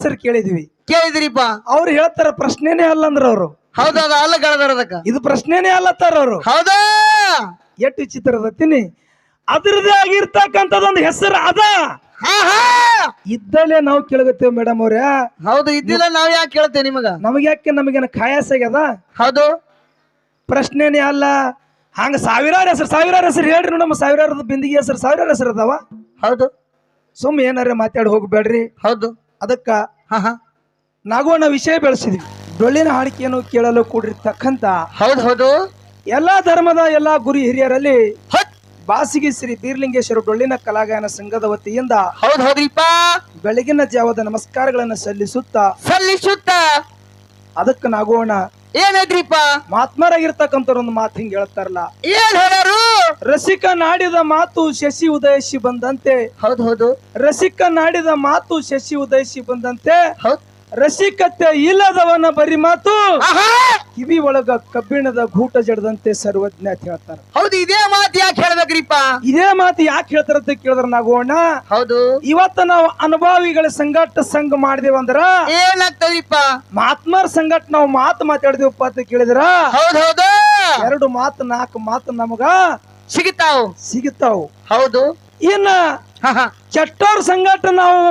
ಹೆಸರು ಕೇಳಿದ್ವಿ. ಕೇಳಿದ್ರಿಪ್ಪ. ಅವ್ರು ಹೇಳ್ತಾರ ಪ್ರಶ್ನೆನೇ ಅಲ್ಲ ಅಂದ್ರ ಅವ್ರು. ಹೌದೌದು ಅಲ್ಲ ಗಳದರದಕ್ಕ ಇದು ಪ್ರಶ್ನೆನೇ ಅಲ್ಲತ್ತಾರ ಅವರು. ಹೌದಾ? ಎಷ್ಟು ವಿಚಿತ್ರ ಅದತ್ತೀನಿ ಅದ್ರದೇ ಆಗಿರ್ತಕ್ಕಂಥದೊಂದು ಹೆಸರು ಅದ. ಹಾ ಹಾ. ಇದ್ದಲ್ಲೇ ನಾವು ಕೇಳಗತ್ತೇವ್ ಮೇಡಮ್ ಅವ್ರ. ಹೌದು ಇದ್ದಿಲ್ಲ ನಾವ್ ಯಾಕೆ ಕೇಳ್ತೇವೆ ನಿಮಗ? ನಮಗೆ ಯಾಕೆ ನಮಗೇನ ಖಾಯಾಸ ಆಗ್ಯದ? ಹೌದು. ಪ್ರಶ್ನೆನೇ ಅಲ್ಲ. ಹಂಗ ಸಾವಿರಾರು ಹೆಸರು ಸಾವಿರಾರು ಹೆಸರು ಹೇಳ್ರಿ ನೋಡಮ್ಮ. ಸಾವಿರಾರದ ಬಿಂದಿಗೆ ಹೆಸರು ಸಾವಿರಾರು ಹೆಸರು ಅದಾವ. ಹೌದು. ಸುಮ್ ಏನಾರ ಮಾತಾಡಿ ಹೋಗ್ಬೇಡ್ರಿ. ಹೌದು. ಅದಕ್ಕ ಹಾ ಹಾ ನಾಗೋಣ ವಿಷಯ ಬೆಳೆಸಿದ್ವಿ. ಡೊಳ್ಳಿನ ಹಾಡಿಕೆಯನ್ನು ಕೇಳಲು ಕೂಡಿರ್ತಕ್ಕಂತ ಹೌದು ಹೌದು. ಎಲ್ಲಾ ಧರ್ಮದ ಎಲ್ಲಾ ಗುರು ಹಿರಿಯರಲ್ಲಿ ಬಾಸಿಗೆ ಶ್ರೀ ಬೀರ್ಲಿಂಗೇಶ್ವರ ಡೊಳ್ಳಿನ ಕಲಾಗಾಯನ ಸಂಘದ ವತಿಯಿಂದ ಹೌದು ಹೌದ್ರಿಪ್ಪ ಬೆಳಗಿನ ಜಾವದ ನಮಸ್ಕಾರಗಳನ್ನು ಸಲ್ಲಿಸುತ್ತಾ ಸಲ್ಲಿಸುತ್ತ. ಅದಕ್ಕೆ ನಾಗೋಣ ಏನಾದ್ರಿಪ್ಪ ಮಹಾತ್ಮರಾಗಿರ್ತಕ್ಕಂಥವ್ರು ಒಂದು ಮಾತು ಹಿಂಗೆ ಹೇಳ್ತಾರಲ್ಲ. ಏನ್ ಹೇಳಾರು? ರಸಿಕ ನಾಡಿದ ಮಾತು ಶಶಿ ಉದಯಿಸಿ ಬಂದಂತೆ. ಹೌದು ಹೌದು. ರಸಿಕ ನಾಡಿದ ಮಾತು ಶಶಿ ಉದಯಿಸಿ ಬಂದಂತೆ. ಹೌದ್. ರಸಿಕತೆ ಇಲ್ಲದವನ ಬರಿ ಮಾತು. ಕಿವಿ ಒಳಗ ಕಬ್ಬಿಣದ ಗೂಟ ಜಡದಂತೆ ಸರ್ವಜ್ಞ ಅಂತ ಹೇಳ್ತಾರ. ಹೌದು ಇದೇ ಮಾತು ಯಾಕೆ ಹೇಳ್ಬೇಕ್ರಿಪ್ಪ? ಇದೇ ಮಾತು ಯಾಕೆ ಹೇಳ್ತಾರಂತ ಕೇಳಿದ್ರ ನಾಗೋಣ ಹೌದು. ಇವತ್ತ ನಾವು ಅನುಭವಿಗಳ ಸಂಘಟ ಸಂಘ ಮಾಡಿದೇವಂದ್ರ ಏನಾಗ್ತದ್ರಿಪ್ಪ? ಮಹಾತ್ಮರ ಸಂಘಟ ನಾವು ಮಾತು ಮಾತಾಡಿದೇವಪ್ಪ ಅಂತ ಕೇಳಿದ್ರ. ಹೌದು ಹೌದು. ಎರಡು ಮಾತು ನಾಲ್ಕು ಮಾತು ನಮಗ. ಸಿಗುತ್ತಾವು ಸಿಗುತ್ತಾವು ಹೌದು. ಇನ್ನ ಹಾ ಹಾ. ಚಟ್ಟೋರ್ ಸಂಘಟ ನಾವು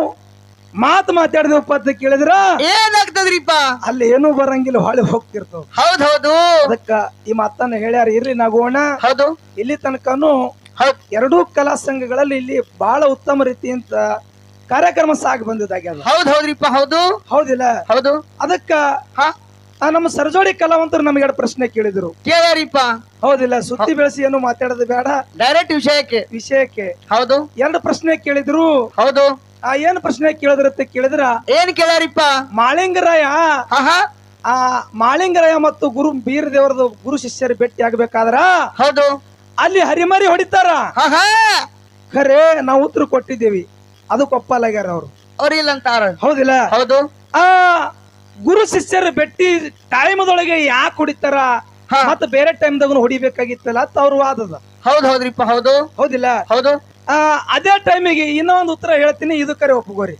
ಮಾತು ಮಾತಾಡಿದೇವಪ್ಪ ಅಂತ ಕೇಳಿದ್ರ? ಏನಾಗ್ತದ್ರಿಪ್ಪ? ಅಲ್ಲಿ ಏನೂ ಬರಂಗಿಲ್ಲ ಹೊಳೆ ಹೋಗ್ತಿರ್ತಾವ. ಹೌದು ಹೌದು. ಅದಕ್ಕ ಈ ಮಾತನ್ನ ಹೇಳ್ಯಾರ ಇರ್ಲಿ ನಗೋಣ. ಹೌದು. ಇಲ್ಲಿ ತನಕನು ಹೌದು. ಎರಡೂ ಕಲಾ ಸಂಘಗಳಲ್ಲಿ ಇಲ್ಲಿ ಬಹಳ ಉತ್ತಮ ರೀತಿಯಿಂದ ಕಾರ್ಯಕ್ರಮ ಸಾಗಿ ಬಂದಿದ್ದಾಗ ಹೌದು ಹೌದ್ರಿಪ್ಪ ಹೌದು. ಹೌದಿಲ್ಲ? ಹೌದು. ಅದಕ್ಕ ಹಾ. ಆ ನಮ್ಮ ಸರ್ಜೋಡಿ ಕಲಾವಂತರು ನಮಗೆ ಎರಡು ಪ್ರಶ್ನೆ ಕೇಳಿದ್ರು. ಕೇಳ್ಯಾರಿಪ್ಪ. ಹೌದಿಲ್ಲ ಸುದ್ದಿ ಬೆಳೆಸಿ ಏನು ಮಾತಾಡೋದು ಬೇಡ. ಡೈರೆಕ್ಟ್ ವಿಷಯಕ್ಕೆ. ವಿಷಯಕ್ಕೆ. ಹೌದು. ಎರಡು ಪ್ರಶ್ನೆ ಕೇಳಿದ್ರು. ಹೌದು. ಆ ಏನ್ ಪ್ರಶ್ನೆ ಕೇಳಿದ್ರಂತ ಕೇಳಿದ್ರ? ಏನ್ ಕೇಳಾರಿಪ್ಪ ಮಾಳಿಂಗರಾಯ. ಆ ಮಾಳಿಂಗರಾಯ ಮತ್ತು ಗುರು ಬೀರ ದೇವರದ ಗುರು ಶಿಷ್ಯರು ಭೇಟಿ ಆಗ್ಬೇಕಾದ್ರ ಹೌದು. ಅಲ್ಲಿ ಹರಿಮರಿ ಹೊಡಿತಾರ? ಆಹಾ. ಖರೆ ನಾವು ಉತ್ತರ ಕೊಟ್ಟಿದ್ದೇವಿ. ಅದಕ್ಕೆ ಒಪ್ಪಲಾಗ್ಯಾರ ಅವರು ಅವ್ರಿಲ್ಲ ಅಂತಾರ ಹೌದಿಲ್ಲ? ಹೌದು. ಆ ಗುರು ಶಿಷ್ಯರ ಬೆಟ್ಟಿ ಟೈಮದೊಳಗೆ ಯಾಕೆ ಹೊಡಿತಾರ. ಮತ್ತ ಬೇರೆ ಟೈಮ್ದಾಗ ಹೊಡಿಬೇಕಾಗಿತ್ತಲ್ಲ ಅಂತ ಅವ್ರ ವಾದದ ಹೌದು ಹೌದ್ರಿಪ್ಪ ಹೌದು. ಹೌದಿಲ್ಲ? ಹೌದು. ಆ ಅದೇ ಟೈಮಿಗೆ ಇನ್ನೊಂದು ಉತ್ತರ ಹೇಳ್ತೀನಿ ಇದು ಕರೆ ಒಪ್ಪಗೋರಿ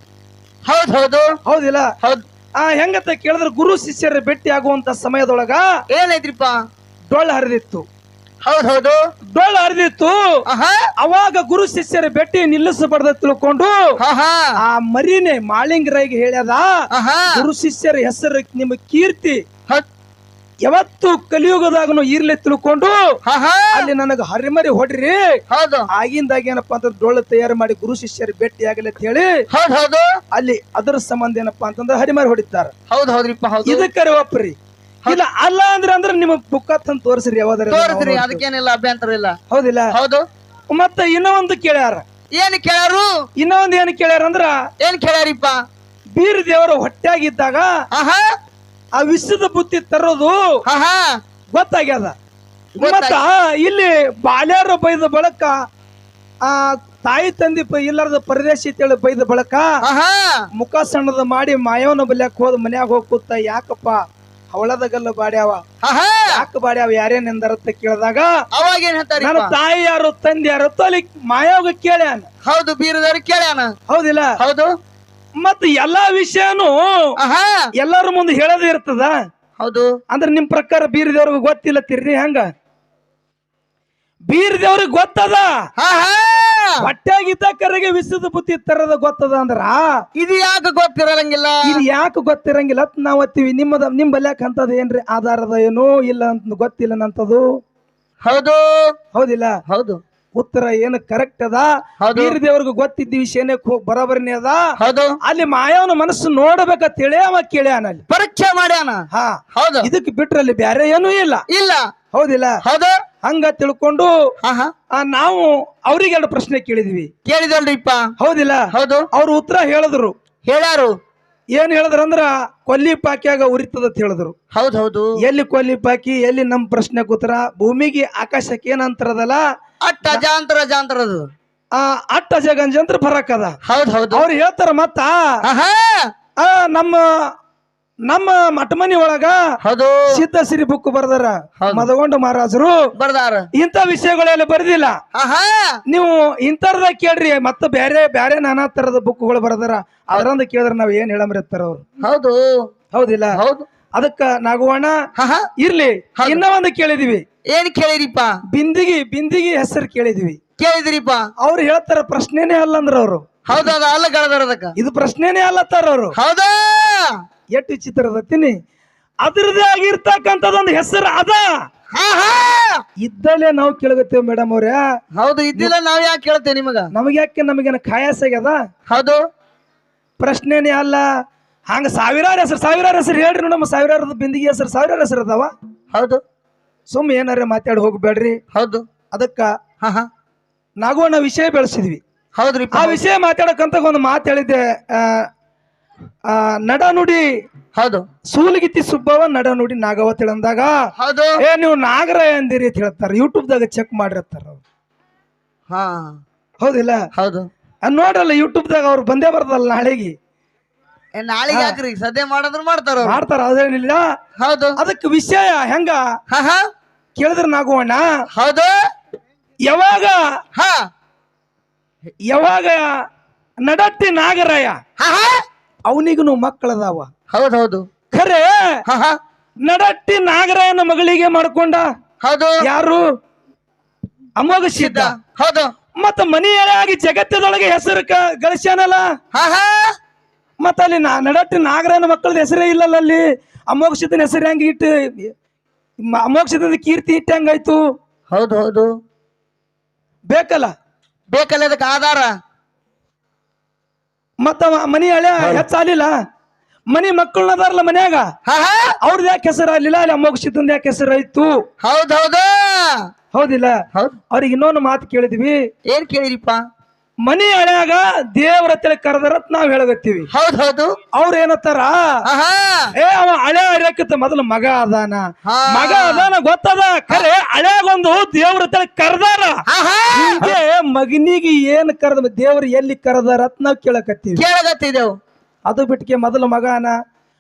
ಹೌದು ಹೌದು. ಹೌದಿಲ್ಲ? ಹೌದ್. ಆ ಹೆಂಗತ್ತ ಕೇಳಿದ್ರೆ ಗುರು ಶಿಷ್ಯರ ಭೇಟಿ ಆಗುವಂತ ಸಮಯದೊಳಗ ಏನೈತ್ರಿಪ್ಪ ಡೊಳ್ಳು ಹರಿದಿತ್ತು. ಹೌದು ಹೌದು. ಡೊಳ್ಳು ಹರಿದಿತ್ತು ಆಹಾ. ಅವಾಗ ಗುರು ಶಿಷ್ಯರ ಭೇಟಿ ನಿಲ್ಲಿಸಬಾರ್ದ ತಿಳ್ಕೊಂಡು ಆಹಾ. ಆ ಮರಿನೇ ಮಾಳಿಂಗರಾಯಿಗೆ ಹೇಳ್ಯದ ಆಹಾ. ಗುರು ಶಿಷ್ಯರ ಹೆಸರು ನಿಮ್ಮ ಕೀರ್ತಿ. ಯಾವತ್ತು ಕಲಿಯುಗದಾಗನು ಇರ್ಲಿ ತಿಳ್ಕೊಂಡು ಹಾ ಹಾ ಅಲ್ಲಿ ನನಗ ಹರಿಮರಿ ಹೊಡ್ರಿ. ಹೌದು. ಆಗಿಂದಾಗ ಏನಪ್ಪಾ ಅಂತಂದ್ರೆ ಡೊಳ್ಳು ತಯಾರು ಮಾಡಿ ಗುರು ಶಿಷ್ಯರ ಭೇಟಿ ಆಗಲಿ ಅಂತ ಹೇಳಿ ಹೌದು ಹೌದು. ಅಲ್ಲಿ ಅದರ ಸಂಬಂಧ ಏನಪ್ಪಾ ಅಂತಂದ್ರೆ ಹರಿಮರಿ ಹೊಡಿತಾರ. ಹೌದು ಹೌದ್ರಿಪ್ಪ ಹೌದು. ಇದಕ್ಕರೆ ಒಪ್ರಿ ಇಲ್ಲ ಅಲ್ಲ ಅಂದ್ರೆ ಅಂದ್ರೆ ನಿಮ್ಮ ಬುಕ್ ತಂದು ತೋರಿಸ್ರಿ ಯಾವ್ದಾರ ತೋರಿಸ್ರಿ ಅದಕ್ಕೇನಿಲ್ಲ ಅಭ್ಯಂತರ ಇಲ್ಲ. ಹೌದಿಲ್ಲ? ಹೌದು. ಮತ್ತೆ ಇನ್ನೂ ಒಂದು ಕೇಳ್ಯಾರ. ಏನ್ ಕೇಳ್ಯಾರು? ಇನ್ನೂ ಒಂದು ಏನ್ ಕೇಳ್ಯಾರ ಅಂದ್ರ ಏನ್ ಕೇಳ್ಯಾರಿಪ್ಪ? ಬೀರ್ ದೇವರು ಹೊಟ್ಟೆಯಾಗಿದ್ದಾಗ ಆಹಾ. ಆ ವಿಷದ ಬುತ್ತಿ ತರೋದು ಆಹಾ. ಗೊತ್ತಾಗ್ಯದ. ಗೊತ್ತಾಗ್- ಮತ್ತ ಇಲ್ಲಿ ಬಾಲ್ಯಾರ ಬೈದ ಬಳಕ ಆ ತಾಯಿ ತಂದಿ ಇಲ್ಲಾರದ ಪರದೇಶಿ ತೇಳಿ ಬೈದ ಬಳಕ ಮುಖ ಸಣ್ಣದ ಮಾಡಿ ಮಾಯವನ ಬಲ್ಯಾಕ ಹೋದ ಮನ್ಯಾಗ ಹೋಗಿ ಕೂತ ಯಾಕಪ್ಪ? ಹವಳದಗಲ್ಲ ಬಾಡ್ಯಾವ. ಯಾಕ ಬಾಡ್ಯಾವ? ಯಾರೇನ್ ಎಂದರತ್ತ ಕೇಳಿದಾಗ ಅವಾಗ ಏನ್ ನನ್ನ ಹೇಳ್ತಾರಿಪ್ಪ ತಾಯಿ ಯಾರು ತಂದೆ ಯಾರು ಅಲ್ಲಿ ಮಾಯಾವಾಗ ಕೇಳ್ಯಾನ. ಹೌದು ಬೀರದವ್ರು ಕೇಳ್ಯಾನ. ಹೌದಿಲ್ಲ? ಹೌದು. ಮತ್ ಎಲ್ಲಾ ವಿಷಯನು ಎಲ್ಲಾರ ಮುಂದೆ ಹೇಳೋದು ಇರ್ತದ? ಹೌದು. ಅಂದ್ರೆ ನಿಮ್ ಪ್ರಕಾರ ಬೀರದೇವ್ರಿಗೆ ಗೊತ್ತಿಲ್ಲ ತಿರ್ರಿ ಹೆಂಗ? ಬೀರದೇವ್ರಿಗೆ ಗೊತ್ತದ ಗೊತ್ತದ? ಆಹಾ! ಹೊಟ್ಯಾಗಿದ್ದ ಕರೆಗೆ ವಿಸದ ಬುತ್ತಿ ತರದ ಗೊತ್ತದ ಅಂದ್ರ? ಇದು ಯಾಕೆ ಗೊತ್ತಿರಲಂಗಿಲ್ಲ? ಇದು ಯಾಕೆ ಗೊತ್ತಿರಂಗಿಲ್ಲ? ಅಂತ ನಾವ್ ಅತ್ತೀವಿ ನಿಮ್ಮದ ನಿಮ್ ಬಲ್ಯಾಕ ಅಂತದ ಏನ್ರಿ ಆಧಾರದ ಏನೋ ಇಲ್ಲ ಅಂತ ಗೊತ್ತಿಲ್ಲ ನಂತದು? ಹೌದು. ಹೌದಿಲ್ಲ? ಹೌದು. ಉತ್ತರ ಏನು ಕರೆಕ್ಟ್ ಅದ? ಹೌದು. ಬೀರ್ ದೇವ್ರಿಗೆ ಗೊತ್ತಿದ್ದ ವಿಷಯನೇ ಬರೋಬರಿನೇ ಅದ? ಹೌದು. ಅಲ್ಲಿ ಮಾಯವನ ಮನಸ್ಸು ನೋಡಬೇಕ ಹೇಳಿ ಅವ ಕೇಳ್ಯಾನ ಅಲ್ಲಿ. ಪರೀಕ್ಷೆ ಮಾಡ್ಯಾನ? ಹಾ. ಹೌದು. ಇದಕ್ಕೆ ಬಿಟ್ರಲ್ಲಿ ಬ್ಯಾರೆ ಏನೂ ಇಲ್ಲ. ಇಲ್ಲ. ಹೌದಿಲ್ಲ? ಹೌದು. ಹಂಗ ತಿಳ್ಕೊಂಡು ಆ, ನಾವು ಅವ್ರಿಗೆ ಎರಡು ಪ್ರಶ್ನೆ ಕೇಳಿದ್ವಿ. ಕೇಳಿದಲ್ರಿಪ್ಪ? ಹೌದಿಲ್ಲ. ಹೌದು. ಅವ್ರು ಉತ್ತರ ಹೇಳಿದ್ರು. ಹೇಳ್ಯಾರು ಏನ್ ಹೇಳಿದ್ರ ಅಂದ್ರ ಕೊಲ್ಲಿ ಪಾಕ್ಯಾಗ ಉರಿತದ ಅಂತ ಹೇಳಿದ್ರು. ಹೌದು ಹೌದು. ಎಲ್ಲಿ ಕೊಲ್ಲಿ ಪಾಕಿ ಎಲ್ಲಿ ನಮ್ ಪ್ರಶ್ನೆ ಉತ್ತರ ಭೂಮಿಗೆ ಆಕಾಶಕ್ಕೆ ಏನ್ ಅಂತರದಲ್ಲ? ಅಟ್ಟ ಜಾಂತರ ಜಾಂತರ ಅದು ಆ ಅಟ್ಟ ಜಗಂಜ ಅಂತ ಅದ. ಹೌದು ಹೌದು. ಅವ್ರು ಹೇಳ್ತಾರ ಮತ್ತ ಆಹಾ. ಆ ನಮ್ಮ ನಮ್ಮ ಮಠಮನಿ ಒಳಗ ಹೌದು. ಸಿದ್ಧಸಿರಿ ಬುಕ್ ಬರ್ದಾರ. ಮಧಗೊಂಡ ಮದಗೊಂಡ ಮಹಾರಾಜರು ಬರ್ದಾರ. ಇಂಥ ವಿಷಯಗಳೆಲ್ಲ ಬರ್ದಿಲ್ಲ. ನೀವು ಇಂತರದ ಕೇಳ್ರಿ ಮತ್ತೆ ಬೇರೆ ಬೇರೆ ನಾನಾ ತರದ ಬುಕ್ಗಳು ಬರ್ದಾರ. ಅದರಂದ ಕೇಳಿದ್ರೆ ನಾವ್ ಏನ್ ಹೇಳಮ್ರಿರ್ತಾರ ಅವ್ರು? ಹೌದು. ಹೌದಿಲ್ಲ? ಹೌದು. ಅದಕ್ಕ ನಾಗವಣ್ಣ ಇರ್ಲಿ ಇನ್ನ ಒಂದು ಕೇಳಿದಿವಿ. ಏನ್ ಕೇಳಿರಿಪ್ಪ? ಬಿಂದಿಗಿ ಬಿಂದಿಗಿ ಹೆಸರು ಕೇಳಿದಿವಿ. ಕೇಳಿದ್ರಿಪ್ಪ? ಅವ್ರು ಹೇಳ್ತಾರ ಪ್ರಶ್ನೆನೇ ಅಲ್ಲ ಅಂದ್ರ ಅವ್ರು. ಹೌದಾ ಅಲ್ಲ ಅದಕ್ಕ ಇದು ಪ್ರಶ್ನೆನೇ ಅಲ್ಲತ್ತಾರ ಅವ್ರು. ಹೌದಾ? ಎಷ್ಟು ಚಿತ್ರದತ್ತೀನಿ ಅದರದೇ ಆಗಿರ್ತಕ್ಕಂಥದೊಂದು ಹೆಸರು ಅದ. ಇದ್ದಲ್ಲೇ ನಾವು ಕೇಳಗತ್ತೇವ್ ಮೇಡಮ್ ಅವ್ರೆ. ಹೌದು ಇದ್ದಿಲ್ಲ ನಾವ್ ಯಾಕೆ ಕೇಳ್ತೇವೆ ನಿಮಗ? ನಮಗೆ ಯಾಕೆ ನಮಗೇನ ಖಾಯಾಸ ಆಗ್ಯದ? ಹೌದು. ಪ್ರಶ್ನೆನೇ ಅಲ್ಲ. ಹಂಗ ಸಾವಿರಾರು ಹೆಸರು ಸಾವಿರಾರು ಹೆಸರು ಹೇಳ್ರಿ ನೋಡಮ್ಮ ಸಾವಿರಾರು ಬಿಂದಿಗೆ ಹೆಸರು ಸಾವಿರಾರು ಹೆಸರು ಅದಾವ. ಹೌದು. ಸುಮ್ ಏನಾರ ಮಾತಾಡಿ ಹೋಗ್ಬೇಡ್ರಿ. ಹೌದು. ಅದಕ್ಕ ಹಾ ಹಾ. ನಾಗೋಣ ವಿಷಯ ಬೆಳೆಸಿದ್ವಿ. ಹೌದ್ರಿ ಆ ವಿಷಯ ಮಾತಾಡಕಂತ ಒಂದು ಮಾತು ಹೇಳಿದ್ದೆ. ಆ, ಆ, ಹೌದು. ಸೂಲಗಿತ್ತಿ ಸುಬ್ಬವ ನಡನುಡಿ ನಾಗವತ್ ಅಂದಾಗ ಹೌದು. ಏ ನೀವು ನಾಗರ ಅಂದಿರಿ ಅಂತ ಹೇಳ್ತಾರ. ಯೂಟ್ಯೂಬ್ ದಾಗ ಚೆಕ್ ಮಾಡಿರ್ತಾರ ಅವ್ರು. ಹಾ. ಹೌದಿಲ್ಲ? ಹೌದು. ಅದ್ ನೋಡ್ರಲ್ಲ ಯೂಟ್ಯೂಬ್ ದಾಗ ಅವ್ರು ಬಂದೇ ಬರ್ತಲ್ಲ ನಾಳೆಗೆ. ಏ, ನಾಳೆಗೆ ಯಾಕ್ರಿ? ಸದ್ಯ ಮಾಡಿದ್ರು ಮಾಡ್ತಾರ ಅವ್ರು. ಮಾಡ್ತಾರ ಅದೇನಿಲ್ಲ. ಹೌದು. ಅದಕ್ಕೆ ವಿಷಯ ಹೆಂಗ? ಹಾ ಹಾ. ಕೇಳಿದ್ರ ನಾಗುವಣ್ಣ. ಹೌದು. ಯಾವಾಗ? ಹಾ. ಯಾವಾಗ ನಡತ್ತಿ ನಾಗರಾಯ? ಹಾ ಹಾ. ಅವನಿಗೂ ಮಕ್ಕಳದಾವ. ಹೌದು ಹೌದು ಖರೆ ಹಾ ಹಾ. ನಡಟ್ಟಿ ನಾಗರಾಯನ ಮಗಳಿಗೆ ಮಾಡ್ಕೊಂಡ? ಹೌದು. ಯಾರು? ಅಮೋಘ ಸಿದ್ಧ ಹೌದು. ಮತ್ತ ಮನೆಯಾಗಿ ಜಗತ್ತದೊಳಗೆ ಹೆಸರು ಕ- ಗಳಿಸ್ಯಾನಲ್ಲ? ಹಾ ಹಾ. ಮತ್ತ ಅಲ್ಲಿ ನಾ ನಡಟ್ಟಿ ನಾಗರಾಯನ ಮಕ್ಕಳದ ಹೆಸರೇ ಇಲ್ಲಲ್ಲ ಅಲ್ಲಿ? ಅಮೋಘ ಸಿದ್ಧನ ಹೆಸರು ಹೆಂಗ ಇಟ್ಟು ಮ- ಅಮೋಘ ಸಿದ್ಧದ ಕೀರ್ತಿ ಇಟ್ಟು ಹೆಂಗಾಯ್ತು? ಹೌದು ಹೌದು. ಬೇಕಲ್ಲ? ಬೇಕಲ್ಲ ಅದಕ್ಕೆ ಆಧಾರ? ಮತ್ತ ಮನಿ ಹಳೆ ಹೆಚ್ಚಾಲಿಲ್ಲ ಮನಿ ಮಕ್ಕಳನ್ನದಾರಲ್ಲ ಮನ್ಯಾಗ? ಹಾ ಹಾ. ಅವ್ರದ್ದು ಯಾಕೆ ಹೆಸರು ಆಗ್ಲಿಲ್ಲ? ಅಲ್ಲಿ ಅಮೋಘ ಸಿದ್ದಂದ ಯಾಕೆ ಹೆಸರು ಆಯ್ತು ಹೌದು ಹೌದು. ಹೌದಿಲ್ಲ. ಹೌದು. ಅವ್ರಿಗೆ ಇನ್ನೊಂದು ಮಾತು ಕೇಳಿದ್ವಿ. ಏನ್ ಕೇಳಿರಿಪ್ಪ? ಮನಿ ಹಳ್ಯಾಗ ದೇವ್ರ ಹತ್ರ ಕರೆದರತ್ ನಾವ್ ಹೇಳಗತ್ತೀವಿ ಹೌದು ಹೌದು. ಅವ್ರ ಏನತ್ತಾರ? ಏ ಅವ ಹಳೆ ಹರಿಯಕತ್ತ ಮೊದಲು ಮಗ ಅದಾನ. ಮಗ ಅದಾನ ಗೊತ್ತದ? ಖರೆ ಹಳ್ಯಾಗೊಂದು ದೇವ್ರ ಹತ್ರ ಕರೆದಾರ. ಹಿಂಗೆ ಮಗನಿಗೆ ಏನ್ ಕರೆದ ದೇವ್ರ ಎಲ್ಲಿ ಕರೆದಾರ ಅಂತ ನಾವ್ ಕೇಳಕತ್ತೀವಿ. ಕೇಳಗತ್ತಿದೇವ್ ಅದು ಬಿಟ್ಟಿಗೆ ಮೊದಲು ಮಗನ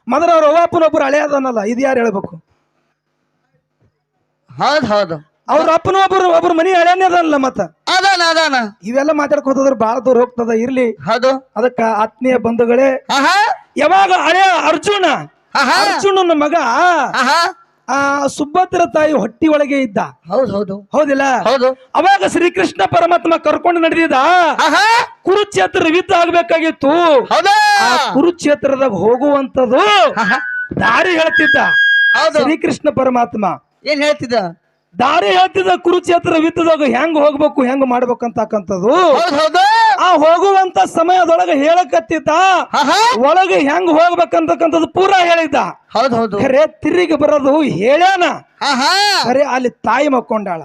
ಮೊದಲ ಅವ್ರ ಅವ್ವಪ್ಪನೊಬ್ರು ಹಳೆ ಅದಾನಲ್ಲ ಇದು ಯಾರು ಹೇಳ್ಬೇಕು? ಹೌದ್ ಹೌದು. ಅವ್ರ ಅಪ್ಪನ ಒಬ್ರು ಒಬ್ರು ಮನಿ ಹಳೆನೇ ಅದಲ್ಲ ಮತ್ತ. ಅದಾನ ಅದಾನ. ಇವೆಲ್ಲ ಮಾತಾಡ್ಕೋತಂದ್ರ ಬಾಳ ದೂರ ಹೋಗ್ತದ ಇರ್ಲಿ. ಹೌದು. ಅದಕ್ಕ ಆತ್ಮೀಯ ಬಂಧುಗಳೇ ಹಾ ಹಾ ಯಾವಾಗ ಅರೆ ಅರ್ಜುನ ಹಾ ಹಾ ಅರ್ಜುನನ ಮಗ ಹಾ ಹಾ ಆ ಸುಭದ್ರ ತಾಯಿ ಹೊಟ್ಟಿ ಒಳಗೆ ಇದ್ದ. ಹೌದು ಹೌದು. ಹೌದಿಲ್ಲ? ಹೌದು. ಅವಾಗ ಶ್ರೀಕೃಷ್ಣ ಪರಮಾತ್ಮ ಕರ್ಕೊಂಡು ನಡೆದಿದ್ದ. ಆಹಾ. ಕುರುಕ್ಷೇತ್ರ ಯುದ್ಧ ಆಗ್ಬೇಕಾಗಿತ್ತು. ಹೌದಾ. ಆ ಕುರುಕ್ಷೇತ್ರದಾಗ ಹೋಗುವಂತದ್ದು ದಾರಿ ಹೇಳ್ತಿದ್ದ. ಹೌದು. ಶ್ರೀಕೃಷ್ಣ ಪರಮಾತ್ಮ. ಏನ್ ಹೇಳ್ತಿದ್ದ? ದಾರಿ ಹೇಳ್ತಿದ್ದ ಕುರುಕ್ಷೇತ್ರ ವಿತ್ತದಾಗ ಹೆಂಗ್ ಹೋಗ್ಬೇಕು ಹೆಂಗ್ ಮಾಡ್ಬೇಕಂತಕ್ಕಂಥದ್ದು ಹೌದು ಹೌದು. ಆ ಹೋಗುವಂತ ಸಮಯದೊಳಗೆ ಹೇಳಕತ್ತಿದ್ದ ಒಳಗೆ ಹೆಂಗ್ ಹೋಗ್ಬೇಕಂತಕ್ಕಂಥದ್ದು ಪೂರ ಹೇಳಿದ್ದ. ಹೌದು ಹೌದು. ಖರೆ ತಿರುಗಿ ಬರೋದು ಹೇಳ್ಯಾನ. ಖರೆ ಅಲ್ಲಿ ತಾಯಿ ಮಕ್ಕೊಂಡಾಳ.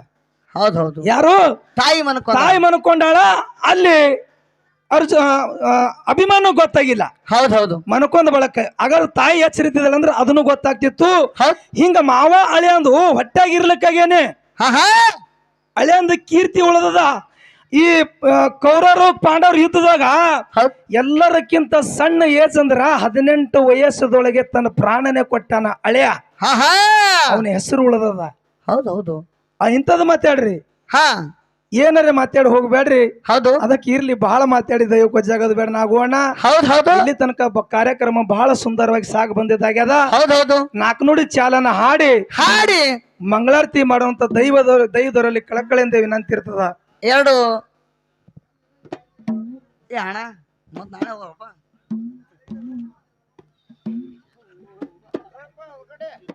ಹೌದು ಹೌದು. ಯಾರು? ತಾಯಿ ಮನ್ಕೊ ತಾಯಿ ಮನ್ಕೊಂಡಾಳ ಅಲ್ಲಿ ಅರ್ಜು ಅಭಿಮಾನ ಗೊತ್ತಾಗಿಲ್ಲ. ಹೌದು ಹೌದು. ಮನಕೊಂದು ಬಳಕ ಆಗ ತಾಯಿ ಎಚ್ಚರಿತಿದ್ದಲ್ಲ ಅಂದ್ರೆ ಅದನ್ನು ಗೊತ್ತಾಗ್ತಿತ್ತು. ಹಿಂಗ ಮಾವ ಅಳಿಯಂದು ಹೊಟ್ಟಾಗಿರ್ಲಿಕ್ಕಾಗೇನೆ ಅಳಿಯಂದು ಕೀರ್ತಿ ಉಳಿದದ. ಈ ಕೌರವರು ಪಾಂಡವರು ಯುದ್ಧದಾಗ ಎಲ್ಲರಕ್ಕಿಂತ ಸಣ್ಣ ಏಜ್ ಅಂದ್ರ ಹದಿನೆಂಟು ವಯಸ್ಸದೊಳಗೆ ತನ್ನ ಪ್ರಾಣನೇ ಕೊಟ್ಟಾನ ಅಳೆಯ. ಅವನ ಹೆಸರು ಉಳಿದದ. ಹೌದು ಹೌದು. ಆ ಇಂಥದ್ದು ಮಾತಾಡ್ರಿ. ಹಾ. ಏನಾರ ಮಾತಾಡಿ ಹೋಗ್ಬೇಡ್ರಿ. ಹೌದು. ಅದಕ್ಕೆ ಇರ್ಲಿ ಬಹಳ ಮಾತಾಡಿದ ದೈವ ಜಾಗದ ಬೇಡ ನಾಗೋಣ ಹೌದು ಹೌದು. ಇಲ್ಲಿ ತನಕ ಬ- ಕಾರ್ಯಕ್ರಮ ಬಹಳ ಸುಂದರವಾಗಿ ಸಾಗ ಬಂದಿದ್ದಾಗ್ಯದ. ಹೌದು ಹೌದು. ನಾಲ್ಕು ಚಾಲನ ಹಾಡಿ. ಹಾಡಿ. ಮಂಗಳಾರತಿ ಮಾಡುವಂತ ದೈವದ ದೈವದವರಲ್ಲಿ ಕಳಕಳಿಯಿಂದ ವಿನಂತಿ ಇರ್ತದ. ಎರಡು. ಏ ಅಣ್ಣ ಮತ್ತೆ ನಾಳೆ ಹೋಗಪ್ಪ